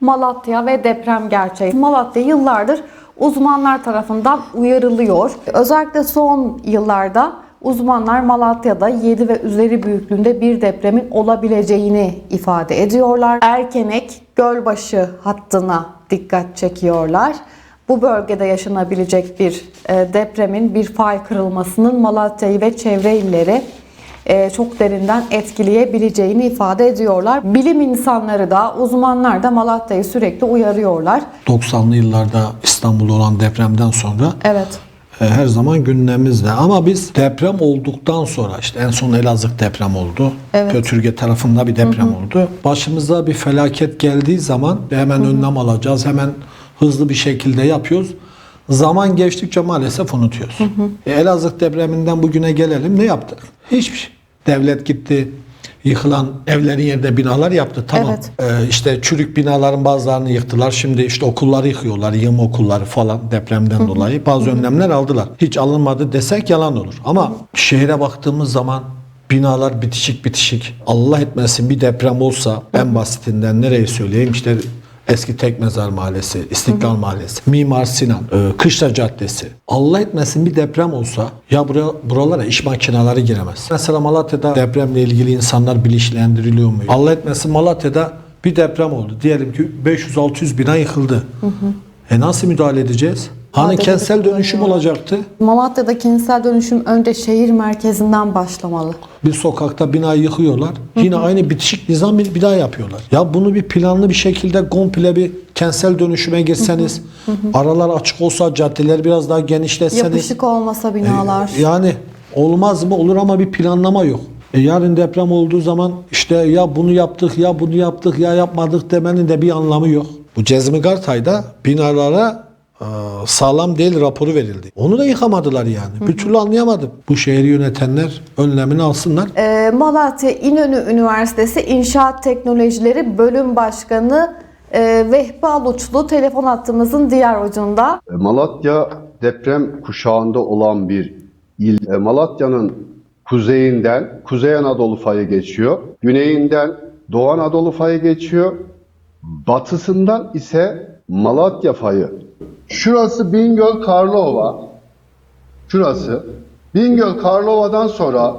Malatya ve deprem gerçeği. Malatya yıllardır uzmanlar tarafından uyarılıyor. Özellikle son yıllarda uzmanlar Malatya'da 7 ve üzeri büyüklüğünde bir depremin olabileceğini ifade ediyorlar. Erkenek Gölbaşı hattına dikkat çekiyorlar. Bu bölgede yaşanabilecek bir e, depremin, bir fay kırılmasının Malatya'yı ve çevre illeri çok derinden etkileyebileceğini ifade ediyorlar. Bilim insanları da, uzmanlar da Malatya'yı sürekli uyarıyorlar. 90'lı yıllarda İstanbul'da olan depremden sonra Evet. e, her zaman gündemimizde. Ama biz deprem olduktan sonra işte en son Elazığ deprem oldu. Evet. Götürge tarafında bir deprem oldu. Başımıza bir felaket geldiği zaman hemen önlem alacağız. Hemen hızlı bir şekilde yapıyoruz. Zaman geçtikçe maalesef unutuyoruz. E, Elazığ depreminden bugüne gelelim ne yaptık? Hiçbir şey. Devlet gitti yıkılan evlerin yerine binalar yaptı. Tamam. Evet. Ee, işte çürük binaların bazılarını yıktılar. Şimdi işte okulları yıkıyorlar. Yığım okulları falan depremden dolayı. Bazı önlemler aldılar. Hiç alınmadı desek yalan olur. Ama şehre baktığımız zaman binalar bitişik bitişik. Allah etmesin bir deprem olsa en basitinden nereyi söyleyeyim işte Eski Tekmezar Mahallesi, İstiklal Mahallesi, Mimar Sinan, e, Kışla Caddesi. Allah etmesin bir deprem olsa ya buraya, buralara iş makineleri giremez. Mesela Malatya'da depremle ilgili insanlar bilinçlendiriliyor mu? Allah etmesin Malatya'da bir deprem oldu. Diyelim ki 500-600 bina yıkıldı. E nasıl müdahale edeceğiz? Hani kentsel dönüşüm olacaktı. Malatya'da kentsel dönüşüm önce şehir merkezinden başlamalı. Bir sokakta bina yıkıyorlar. Yine aynı bitişik nizam bir bir daha yapıyorlar. Ya bunu bir planlı bir şekilde komple bir kentsel dönüşüme girseniz, aralar açık olsa, caddeler biraz daha genişletseniz. Yapışık olmasa binalar. Yani olmaz mı? Olur ama bir planlama yok. E yarın deprem olduğu zaman işte ya bunu yaptık ya bunu yaptık ya yapmadık demenin de bir anlamı yok. Bu Cezmi Gartay'da binalara e, sağlam değil raporu verildi. Onu da yıkamadılar yani. Bir türlü anlayamadım. Bu şehri yönetenler önlemini alsınlar. Ee, Malatya İnönü Üniversitesi İnşaat Teknolojileri Bölüm Başkanı e, Vehbi Aluçlu telefon hattımızın diğer ucunda. E, Malatya deprem kuşağında olan bir il. E, Malatya'nın kuzeyinden Kuzey Anadolu fayı geçiyor. Güneyinden Doğu Anadolu fayı geçiyor. Batısından ise Malatya fayı. Şurası Bingöl Karlova. Şurası. Bingöl Karlova'dan sonra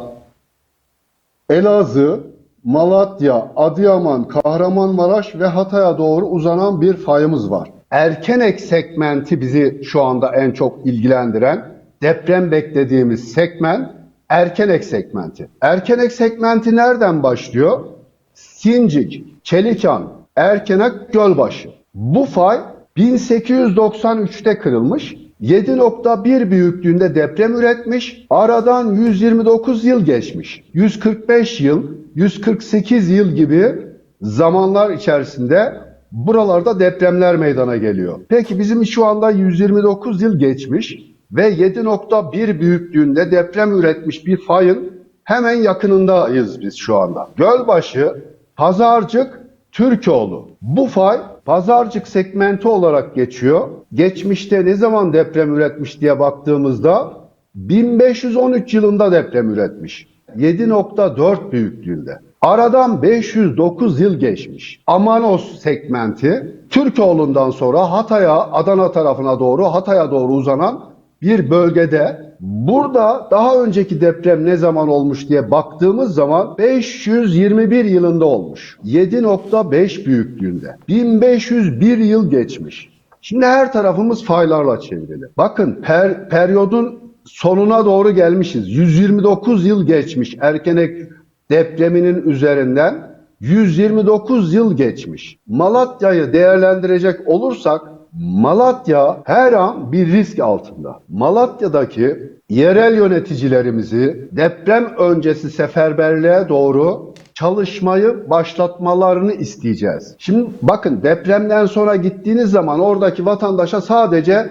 Elazığ, Malatya, Adıyaman, Kahramanmaraş ve Hatay'a doğru uzanan bir fayımız var. Erkenek segmenti bizi şu anda en çok ilgilendiren deprem beklediğimiz segment Erkenek segmenti. Erkenek segmenti nereden başlıyor? Sincik, Çelikan, Erkenek, Gölbaşı. Bu fay 1893'te kırılmış. 7.1 büyüklüğünde deprem üretmiş. Aradan 129 yıl geçmiş. 145 yıl, 148 yıl gibi zamanlar içerisinde buralarda depremler meydana geliyor. Peki bizim şu anda 129 yıl geçmiş ve 7.1 büyüklüğünde deprem üretmiş bir fayın hemen yakınındayız biz şu anda. Gölbaşı, Pazarcık, Türkoğlu. Bu fay pazarcık segmenti olarak geçiyor. Geçmişte ne zaman deprem üretmiş diye baktığımızda 1513 yılında deprem üretmiş. 7.4 büyüklüğünde. Aradan 509 yıl geçmiş. Amanos segmenti Türkoğlu'ndan sonra Hatay'a, Adana tarafına doğru, Hatay'a doğru uzanan bir bölgede burada daha önceki deprem ne zaman olmuş diye baktığımız zaman 521 yılında olmuş. 7.5 büyüklüğünde. 1501 yıl geçmiş. Şimdi her tarafımız faylarla çevrili. Bakın per, periyodun sonuna doğru gelmişiz. 129 yıl geçmiş Erkenek depreminin üzerinden 129 yıl geçmiş. Malatya'yı değerlendirecek olursak Malatya her an bir risk altında. Malatya'daki yerel yöneticilerimizi deprem öncesi seferberliğe doğru çalışmayı başlatmalarını isteyeceğiz. Şimdi bakın depremden sonra gittiğiniz zaman oradaki vatandaşa sadece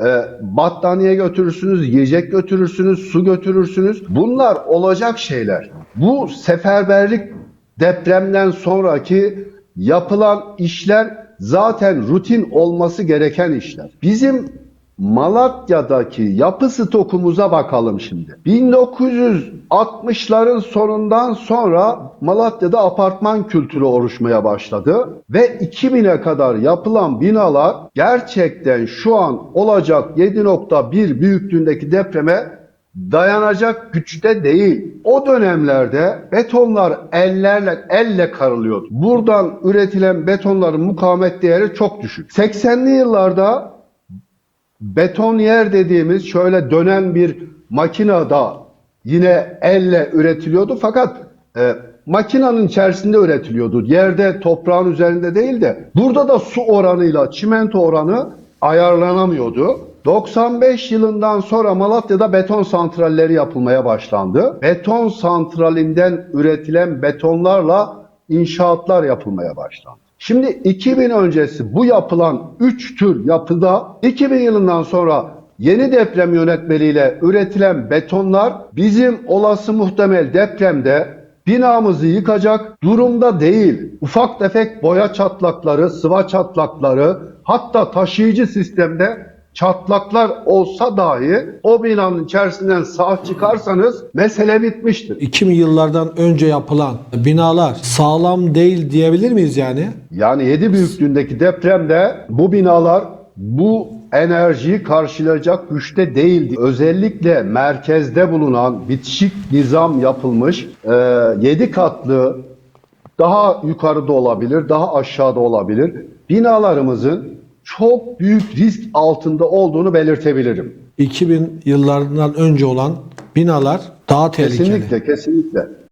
e, battaniye götürürsünüz, yiyecek götürürsünüz, su götürürsünüz. Bunlar olacak şeyler. Bu seferberlik depremden sonraki yapılan işler zaten rutin olması gereken işler. Bizim Malatya'daki yapı stokumuza bakalım şimdi. 1960'ların sonundan sonra Malatya'da apartman kültürü oluşmaya başladı ve 2000'e kadar yapılan binalar gerçekten şu an olacak 7.1 büyüklüğündeki depreme dayanacak güçte değil. O dönemlerde betonlar ellerle elle karılıyordu. Buradan üretilen betonların mukavemet değeri çok düşük. 80'li yıllarda beton yer dediğimiz şöyle dönen bir makinada yine elle üretiliyordu fakat e, makinanın içerisinde üretiliyordu. Yerde toprağın üzerinde değil de burada da su oranıyla çimento oranı ayarlanamıyordu. 95 yılından sonra Malatya'da beton santralleri yapılmaya başlandı. Beton santralinden üretilen betonlarla inşaatlar yapılmaya başlandı. Şimdi 2000 öncesi bu yapılan 3 tür yapıda 2000 yılından sonra yeni deprem yönetmeliğiyle üretilen betonlar bizim olası muhtemel depremde binamızı yıkacak durumda değil. Ufak tefek boya çatlakları, sıva çatlakları hatta taşıyıcı sistemde çatlaklar olsa dahi o binanın içerisinden sağ çıkarsanız mesele bitmiştir. 2000 yıllardan önce yapılan binalar sağlam değil diyebilir miyiz yani? Yani 7 büyüklüğündeki depremde bu binalar bu enerjiyi karşılayacak güçte değildi. Özellikle merkezde bulunan bitişik nizam yapılmış 7 katlı daha yukarıda olabilir, daha aşağıda olabilir. Binalarımızın çok büyük risk altında olduğunu belirtebilirim. 2000 yıllarından önce olan binalar daha tehlikeli. Kesinlikle, kesinlikle.